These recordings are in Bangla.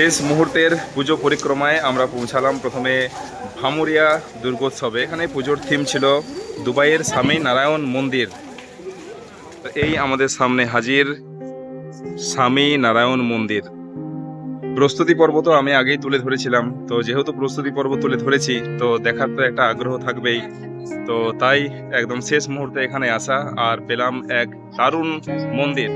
শেষ মুহূর্তের পুজো পরিক্রমায় আমরা পৌঁছালাম প্রথমে ভামুরিয়া দুর্গোৎসবে। এখানে পুজোর থিম ছিল দুবাইয়ের স্বামী নারায়ণ মন্দির। এই আমাদের সামনে হাজির স্বামী নারায়ণ মন্দির। প্রস্তুতি পর্ব তো আমি আগেই তুলে ধরেছিলাম। তো যেহেতু প্রস্তুতি পর্ব তুলে ধরেছি, তো দেখার তো একটা আগ্রহ থাকবেই। তো তাই একদম শেষ মুহূর্তে এখানে আসা আর পেলাম এক দারুণ মন্দির।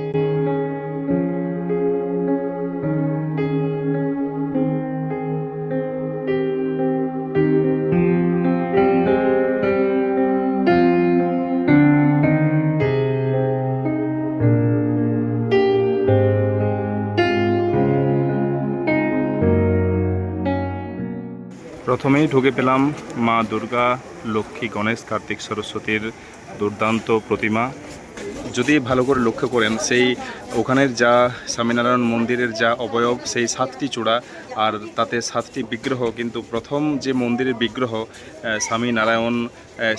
প্রথমেই ঢুকে পেলাম মা দুর্গা, লক্ষ্মী গণেশ, কার্তিক সরস্বতীর দুর্দান্ত প্রতিমা। যদি ভালো করে লক্ষ্য করেন, সেই ওখানের যা স্বামীনারায়ণ মন্দিরের যা অবয়ব, সেই সাতটি চূড়া আর তাতে সাতটি বিগ্রহ, কিন্তু প্রথম যে মন্দিরের বিগ্রহ স্বামীনারায়ণ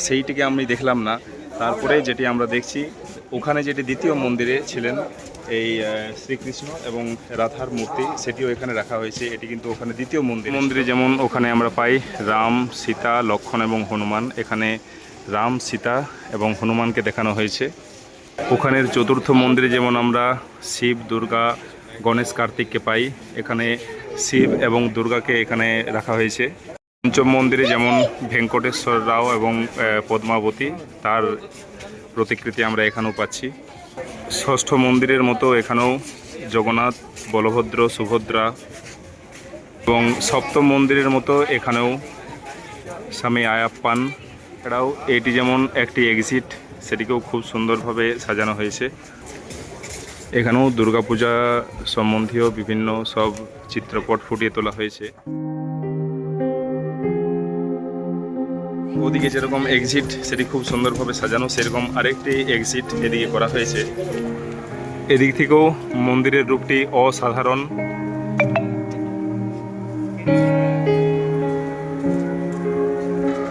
সেইটিকে আমি দেখলাম না। তারপরে যেটি আমরা দেখছি, ওখানে যেটি দ্বিতীয় মন্দিরে ছিলেন এই শ্রীকৃষ্ণ এবং রাধার মূর্তি, সেটিও এখানে রাখা হয়েছে। এটি কিন্তু ওখানে দ্বিতীয় মন্দির। মন্দিরে যেমন ওখানে আমরা পাই রাম, সীতা, লক্ষণ এবং হনুমান। এখানে রাম, সীতা এবং হনুমানকে দেখানো হয়েছে। ওখানের চতুর্থ মন্দিরে যেমন আমরা শিব, দুর্গা, গণেশ, কার্তিককে পাই, এখানে শিব এবং দুর্গাকে এখানে রাখা হয়েছে। পঞ্চম মন্দিরে যেমন ভেঙ্কটেশ্বর রাও এবং পদ্মাবতী, তার প্রতিকৃতি আমরা এখানেও পাচ্ছি। ষষ্ঠ মন্দিরের মতো এখানেও জগন্নাথ, বলভদ্র, সুভদ্রা এবং সপ্তম মন্দিরের মতো এখানেও স্বামী আয়াপ্পান এছাড়াও এটি যেমন একটি এক্সিট সেটিকেও খুব সুন্দরভাবে সাজানো হয়েছে। এখানেও দুর্গাপূজা সম্বন্ধীয় বিভিন্ন সব চিত্রপট ফুটিয়ে তোলা হয়েছে। ওদিকে যেরকম এক্সিট সেটি খুব সুন্দরভাবে সাজানো, সেরকম আরেকটি এক্সিট এদিকে করা হয়েছে। এদিক থেকেও মন্দিরের রূপটি অসাধারণ।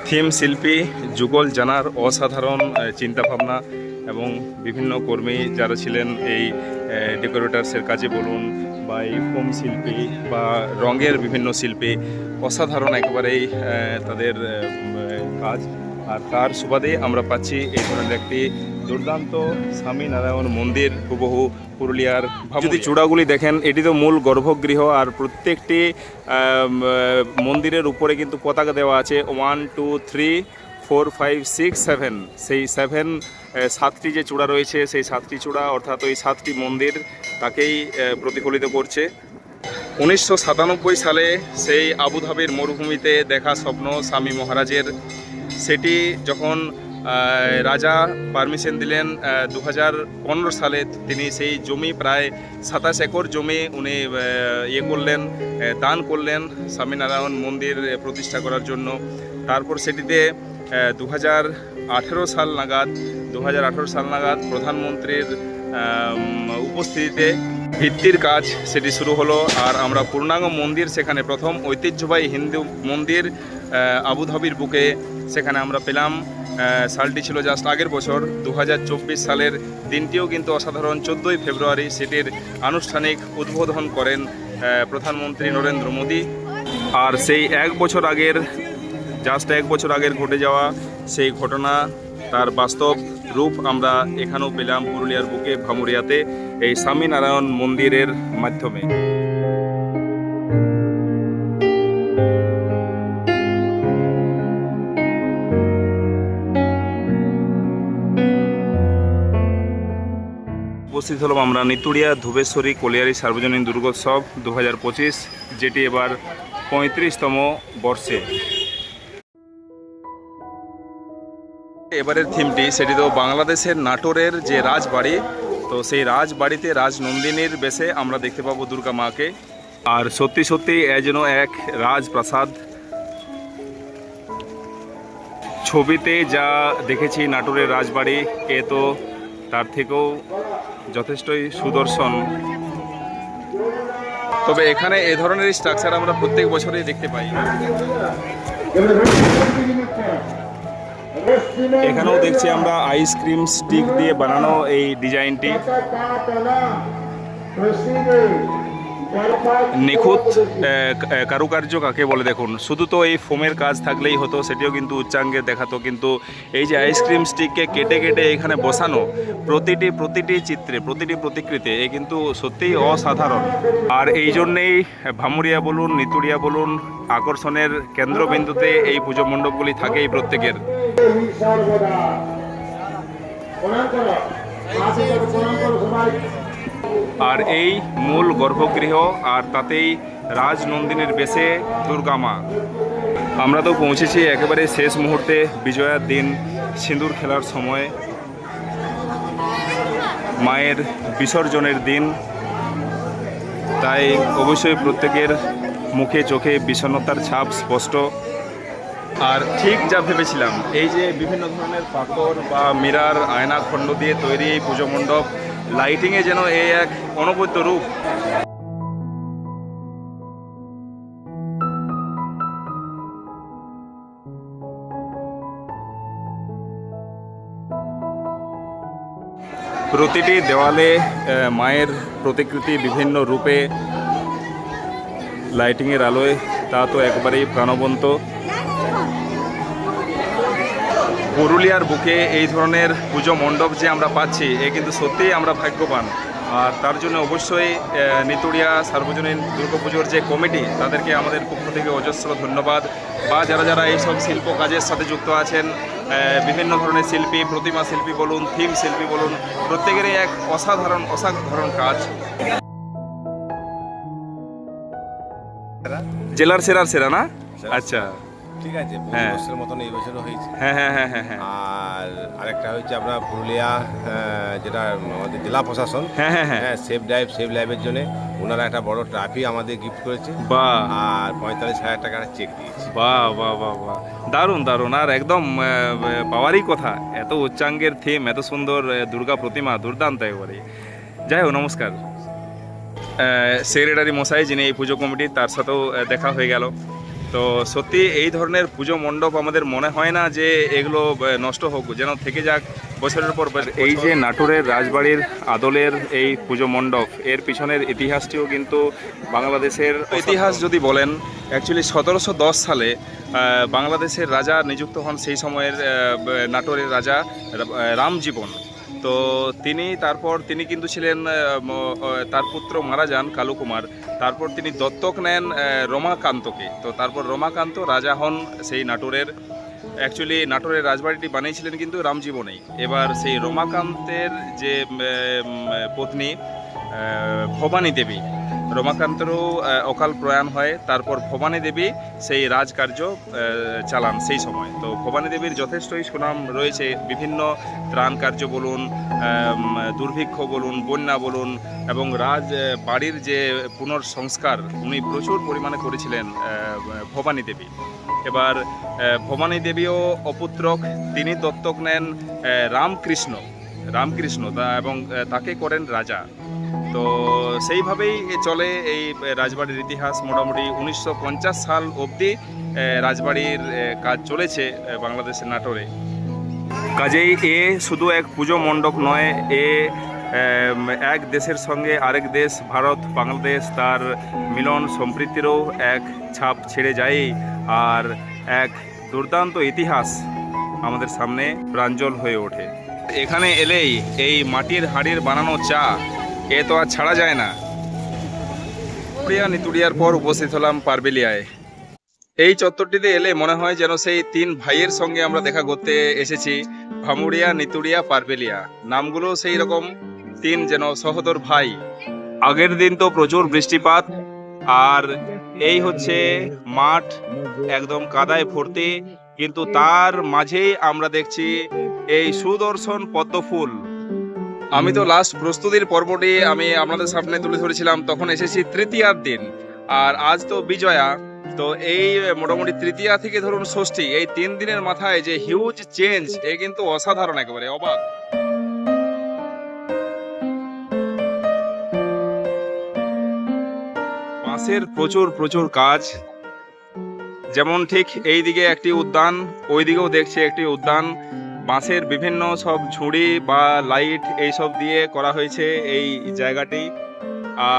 থিম শিল্পী যুগল জানার অসাধারণ চিন্তাভাবনা এবং বিভিন্ন কর্মী যারা ছিলেন এই ডেকোরেটার্সের কাজে বলুন বা এই ফোম শিল্পী বা রঙের বিভিন্ন শিল্পী, অসাধারণ একেবারেই তাদের কাজ। আর তার সুবাদে আমরা পাচ্ছি এই ধরনের একটি দুর্দান্ত স্বামীনারায়ণ মন্দির, হুবহু পুরুলিয়ার যদি চূড়াগুলি দেখেন, এটি তো মূল গর্ভগৃহ আর প্রত্যেকটি মন্দিরের উপরে কিন্তু পতাকা দেওয়া আছে। One two three four five six seven সেই সেভেন সাতটি যে চূড়া রয়েছে, সেই সাতটি চূড়া, অর্থাৎ ওই সাতটি মন্দির তাকেই প্রতিফলিত করছে। উনিশশো সাতানব্বই সালে সেই আবুধাবির মরুভূমিতে দেখা স্বপ্ন স্বামী মহারাজের সেটি যখন রাজা পারমিশন দিলেন দু হাজার পনেরো সালে তিনি সেই জমি, প্রায় সাতাশ একর জমি উনি ইয়ে করলেন দান করলেন স্বামীনারায়ণ মন্দির প্রতিষ্ঠা করার জন্য। তারপর সেটিতে দু হাজার আঠেরো সাল নাগাদ দু হাজার আঠেরো সাল নাগাদ প্রধানমন্ত্রীর উপস্থিতিতে ভিত্তির কাজ, সেটি শুরু হলো আর আমরা পূর্ণাঙ্গ মন্দির সেখানে প্রথম ঐতিহ্যবাহী হিন্দু মন্দির আবুধাবির বুকে সেখানে আমরা পেলাম। সালটি ছিল জাস্ট আগের বছর দু হাজার চব্বিশ সালের দিনটিও কিন্তু অসাধারণ। চোদ্দোই ফেব্রুয়ারি সেটির আনুষ্ঠানিক উদ্বোধন করেন প্রধানমন্ত্রী নরেন্দ্র মোদী। আর সেই এক বছর আগের জাস্ট এক বছর আগের ঘটে যাওয়া সেই ঘটনা, তার বাস্তব রূপ আমরা এখানেও পেলাম পুরুলিয়ার বুকে ভামুরিয়াতে এই স্বামীনারায়ণ মন্দিরের মাধ্যমে। উপস্থিত হলাম আমরা নিতুড়িয়া ধুবেশ্বরী কলিয়ারি সার্বজনীন দুর্গোৎসব দুহাজার পঁচিশ, যেটি এবার পঁয়ত্রিশতম বর্ষে। এবারের থিমটি, সেটি তো বাংলাদেশের নাটোরের যে রাজবাড়ি, তো সেই রাজবাড়িতে রাজনন্দিনীর বেশে আমরা দেখতে পাবো দুর্গা মাকে। আর সত্যি সত্যি এ যেন এক রাজপ্রাসাদ। ছবিতে যা দেখেছি নাটোরের রাজবাড়ি, এ তো তার থেকেও যথেষ্টই সুদর্শন। তবে এখানে এ ধরনের স্ট্রাকচার আমরা প্রত্যেক বছরই দেখতে পাই। এখানেও দেখছি আমরা আইসক্রিম স্টিক দিয়ে বানানো এই ডিজাইনটি নিখুঁত কারুকার্য কাকে বলে দেখুন? শুধু তো এই ফোমের কাজ থাকলেই হতো, সেটিও কিন্তু উচ্চাঙ্গে দেখাতো। কিন্তু এই যে আইসক্রিম স্টিককে কেটে কেটে এখানে বসানো, প্রতিটি প্রতিটি চিত্রে, প্রতিটি প্রতিকৃতি এ কিন্তু সত্যিই অসাধারণ। আর এই জন্যেই ভামুরিয়া বলুন নিতুড়িয়া বলুন, আকর্ষণের কেন্দ্রবিন্দুতে এই পুজো মণ্ডপগুলি থাকেই প্রত্যেকের। প্রণাম করো প্রণাম করো সবাই। আর এই মূল গর্ভগৃহ আর তাতেই রাজনন্দিনীর বেশে দুর্গা মা। আমরা তো পৌঁছেছি একেবারে শেষ মুহূর্তে বিজয়ার দিন সিঁদুর খেলার সময়। মায়ের বিসর্জনের দিন। তাই অবশ্যই প্রত্যেকের মুখে চোখে বিষণ্ণতার ছাপ স্পষ্ট। আর ঠিক যা ভেবেছিলাম, এই যে বিভিন্ন ধরনের পাথর বা মিরার আয়না খণ্ড দিয়ে তৈরি এই পুজো মণ্ডপ লাইটিংয়ে যেন এই এক অনবদ্য রূপ। প্রতিটি দেওয়ালে মায়ের প্রতিকৃতি বিভিন্ন রূপে লাইটিংয়ের আলোয় তা তো একবারেই প্রাণবন্ত। পুরুলিয়ার বুকে এই ধরনের পুজো মণ্ডপ যে আমরা পাচ্ছি এ কিন্তু সত্যিই আমরা ভাগ্যবান। আর তার জন্য অবশ্যই নিতুড়িয়া সার্বজনীন দুর্গাপুজোর যে কমিটি তাদেরকে আমাদের পক্ষ থেকে অজস্র ধন্যবাদ। বা যারা যারা এইসব শিল্প কাজের সাথে যুক্ত আছেন বিভিন্ন ধরনের শিল্পী প্রতিমা শিল্পী বলুন থিম শিল্পী বলুন প্রত্যেকেরই এক অসাধারণ অসাধারণ কাজ। জেলার সেরার সেরা না? আচ্ছা। ঠিক আছে? হ্যাঁ। বছরের মতন এই বছরও হয়েছে। হ্যাঁ হ্যাঁ হ্যাঁ হ্যাঁ হ্যাঁ। আর আরেকটা হচ্ছে আপনার পুরুলিয়া যেটা আমাদের জেলা প্রশাসন হ্যাঁ হ্যাঁ হ্যাঁ। সেফ ড্রাইভ সেফ লাইভের জন্য ওনারা একটা বড় ট্রাফি আমাদের গিফট করেছে। বাহ। আর পঁয়তাল্লিশ হাজার টাকার চেক দিয়েছে। বাহ বাহ বাহ বাহ। দারুণ দারুণ। আর একদম পাওয়ারই কথা। এত উচ্চাঙ্গের থিম এত সুন্দর দুর্গা প্রতিমা দুর্দান্ত একেবারে। যাই হোক নমস্কার। সেক্রেটারি মশাই যিনি এই পুজো কমিটির তার সাথেও দেখা হয়ে গেল। তো সত্যি এই ধরনের পুজো মণ্ডপ আমাদের মনে হয় না যে এগুলো নষ্ট হোক যেন থেকে যাক বছরের পর এই যে নাটোরের রাজবাড়ির আদলের এই পুজো মণ্ডপ এর পিছনের ইতিহাসটিও কিন্তু বাংলাদেশের ইতিহাস যদি বলেন অ্যাকচুয়ালি সতেরোশো দশ সালে বাংলাদেশের রাজা নিযুক্ত হন সেই সময়ের নাটোরের রাজা রামজীবন। তো তিনি, তারপর তিনি কিন্তু ছিলেন তার পুত্র মারা যান কালু কুমার। তারপর তিনি দত্তক নেন রমাকান্তকে। তো তারপর রমাকান্ত রাজা হন সেই নাটোরের। অ্যাকচুয়ালি নাটোরের রাজবাড়িটি বানিয়েছিলেন কিন্তু রামজীবনেই। এবার সেই রমাকান্তের যে পত্নী ভবানী দেবী রমাকান্তেরও অকাল প্রয়াণ হয়। তারপর ভবানী দেবী সেই রাজকার্য চালান সেই সময়। তো ভবানী দেবীর যথেষ্টই সুনাম রয়েছে। বিভিন্ন ত্রাণ কার্য বলুন দুর্ভিক্ষ বলুন, বন্যা বলুন, এবং রাজ বাড়ির যে পুনর্সংস্কার, উনি প্রচুর পরিমাণে করেছিলেন ভবানী দেবী। এবার ভবানী দেবীও অপুত্রক, তিনি দত্তক নেন রামকৃষ্ণ রামকৃষ্ণ তা এবং তাকে করেন রাজা। তো সেইভাবেই চলে এই রাজবাড়ির ইতিহাস। মোটামুটি উনিশশো পঞ্চাশ সাল অবধি রাজবাড়ির কাজ চলেছে বাংলাদেশের নাটোরে। কাজেই এ শুধু এক পুজো মণ্ডপ নয়, এ এক দেশের সঙ্গে আরেক দেশ, ভারত, বাংলাদেশ, তার মিলন সম্প্রীতিরও এক ছাপ ছেড়ে যায় আর এক দুর্দান্ত ইতিহাস আমাদের সামনে প্রাঞ্জল হয়ে ওঠে। এখানে এলেই এই মাটির হাড়ির বানানো চা এ তো আর ছাড়া যায় না। নিতুড়িয়ার পর উপস্থিত হলাম পারবেলিয়ায়। এই চত্বরটিতে এলে মনে হয় যেন সেই তিন ভাইয়ের সঙ্গে আমরা দেখা করতে এসেছি, ভামুড়িয়া নিতুড়িয়া পারবেলিয়া। নামগুলো সেই রকম, তিন যেন সহদর ভাই। আগের দিন তো প্রচুর বৃষ্টিপাত, আর এই হচ্ছে মাঠ, একদম কাদায় ভর্তি, কিন্তু তার মাঝেই আমরা দেখছি এই সুদর্শন পদ্ম ফুল আমি তো লাস্ট প্রস্তুতির পর্বটি আমি আপনাদের সামনে তুলে ধরেছিলাম, তখন এসেছি তৃতীয়ার দিন। আর আজ তো বিজয়া, তো এই মোটামুটি তৃতীয়া থেকে ধরুন ষষ্ঠী, এই তিন দিনের মাথায় যে হিউজ চেঞ্জ এ কিন্তু অসাধারণ একেবারে, অবাক। বাঁশের প্রচুর প্রচুর কাজ, যেমন ঠিক এই দিকে একটি উদ্যান ওই দিকেও দেখছি একটি উদ্যান। বাঁশের বিভিন্ন সব ঝুড়ি বা লাইট এইসব দিয়ে করা হয়েছে এই জায়গাটি।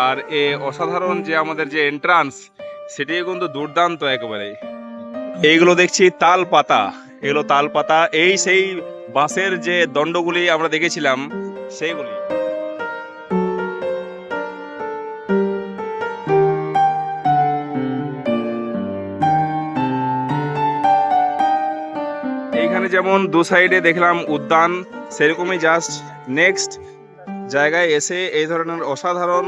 আর এ অসাধারণ যে আমাদের যে এন্ট্রান্স সেটি কিন্তু দুর্দান্ত একেবারে। এইগুলো দেখছি তাল পাতা এগুলো তাল পাতা এই সেই বাঁশের যে দণ্ডগুলি আমরা দেখেছিলাম, সেইগুলি। যেমন দু সাইডে দেখলাম উদ্যান, সেরকমই জাস্ট নেক্সট জায়গায় এসে এই ধরনের অসাধারণ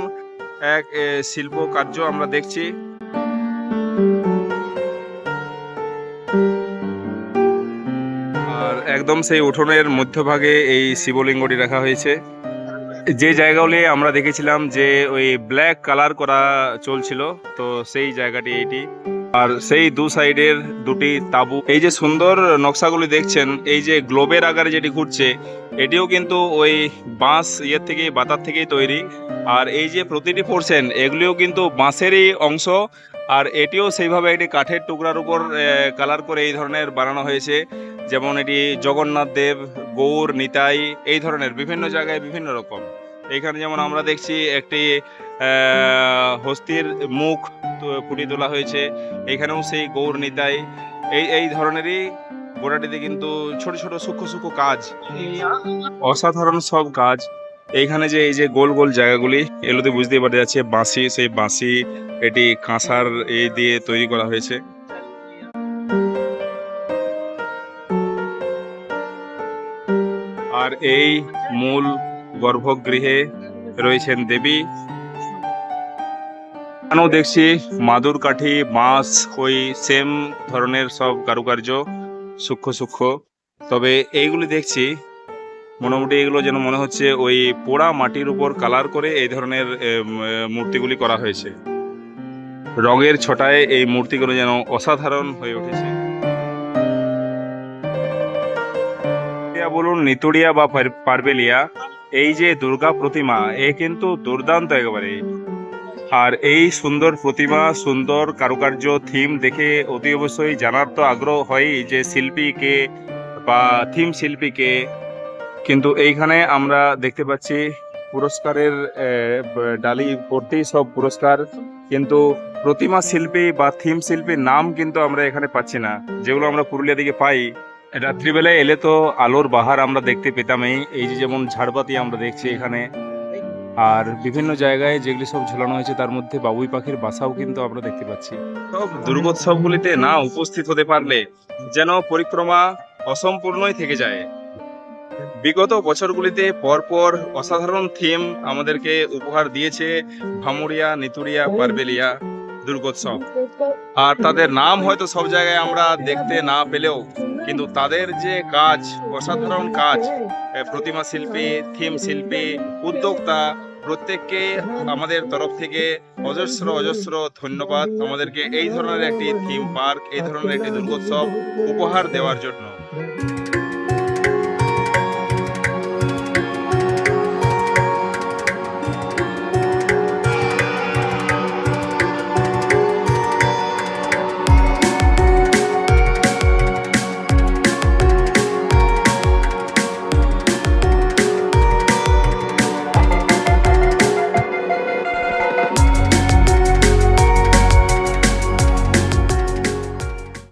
এক শিল্প কার্য আমরা দেখছি। আর একদম সেই উঠোনের মধ্যভাগে এই শিবলিঙ্গটি রাখা হয়েছে। যে জায়গাগুলি আমরা দেখেছিলাম যে ওই ব্ল্যাক কালার করা চলছিল, তো সেই জায়গাটি এইটি আর সেই দু সাইডের দুটি তাবু। এই যে সুন্দর নকশাগুলি দেখছেন, এই যে গ্লোবের আকারে যেটি ঘুরছে, এটিও কিন্তু ওই বাঁশ ইয়ের থেকেই, বাতার থেকেই তৈরি। আর এই যে প্রতিটি পোর্শন এগুলিও কিন্তু বাঁশেরই অংশ। আর এটিও সেইভাবে একটি কাঠের টুকরার উপর কালার করে এই ধরনের বানানো হয়েছে। যেমন এটি জগন্নাথ দেব, গৌর, নিতাই, এই ধরনের বিভিন্ন জায়গায় বিভিন্ন রকম। এখানে যেমন আমরা দেখছি একটি হস্তির মুখ ফুটিয়ে তোলা হয়েছে। এখানেও সেই গৌর নিতাই। এই এই ধরনেরই গোড়াটিতে কিন্তু ছোট ছোট সূক্ষ্ম সূক্ষ্ম কাজ। অসাধারণ সব কাজ। এইখানে যে, এই যে গোল গোল জায়গাগুলি, এগুলোতে বুঝতেই পারা যাচ্ছে বাঁশি, সেই বাঁশি, এটি কাঁসার এই দিয়ে তৈরি করা হয়েছে। আর এই মূল গর্ভগৃহে রয়েছেন দেবী। এখানেও দেখছি মাদুর কাঠি বাঁশ ওই সেম ধরনের সব কারুকার্য, সূক্ষ্ম সূক্ষ্ম। তবে এইগুলি দেখছি, মোটামুটি এগুলো যেন মনে হচ্ছে ওই পোড়া মাটির উপর কালার করে এই ধরনের মূর্তিগুলি করা হয়েছে। রঙের ছটায় এই মূর্তিগুলো যেন অসাধারণ হয়ে উঠেছে। বলুন নিতুড়িয়া বা পারবেলিয়া, এই যে দুর্গা প্রতিমা, এ কিন্তু দুর্দান্ত একেবারে। আর এই সুন্দর প্রতিমা, সুন্দর কারুকার্য থিম দেখে অতি অবশ্যই জানার তো আগ্রহ হয়ই যে শিল্পী কে বা থিম শিল্পী কে। কিন্তু এইখানে আমরা দেখতে পাচ্ছি পুরস্কারের ডালি ভর্তি সব পুরস্কার। কিন্তু প্রতিমা শিল্পী বা থিম শিল্পীর নাম কিন্তু আমরা এখানে পাচ্ছি না। যেগুলো আমরা পুরুলিয়া দিকে পাই। রাত্রিবেলায় এলে তো আলোর বাহার আমরা দেখতে পেতামই। এই যে যেমন ঝাড়বাতি আমরা দেখছি এখানে। আর বিভিন্ন জায়গায় যেগুলি সব ঝুলানো হয়েছে, তার মধ্যে বাবুই পাখির বাসাও কিন্তু আমরা দেখতে পাচ্ছি। সব দুর্গোৎসবগুলিতে না উপস্থিত হতে পারলে যেন পরিক্রমা অসম্পূর্ণই থেকে যায়। বিগত বছরগুলিতে পরপর অসাধারণ থিম আমাদেরকে উপহার দিয়েছে ভামুরিয়া নিতুরিয়া পারবেলিয়া। দুর্গোৎসব। আর তাদের নাম হয়তো সব জায়গায় আমরা দেখতে না পেলেও, কিন্তু তাদের যে কাজ, অসাধারণ কাজ প্রতিমা শিল্পী, থিম শিল্পী, উদ্যোক্তা, প্রত্যেককে আমাদের তরফ থেকে অজস্র অজস্র ধন্যবাদ। আমাদেরকে এই ধরনের একটি থিম পার্ক এই ধরনের একটি দুর্গোৎসব উপহার দেওয়ার জন্য।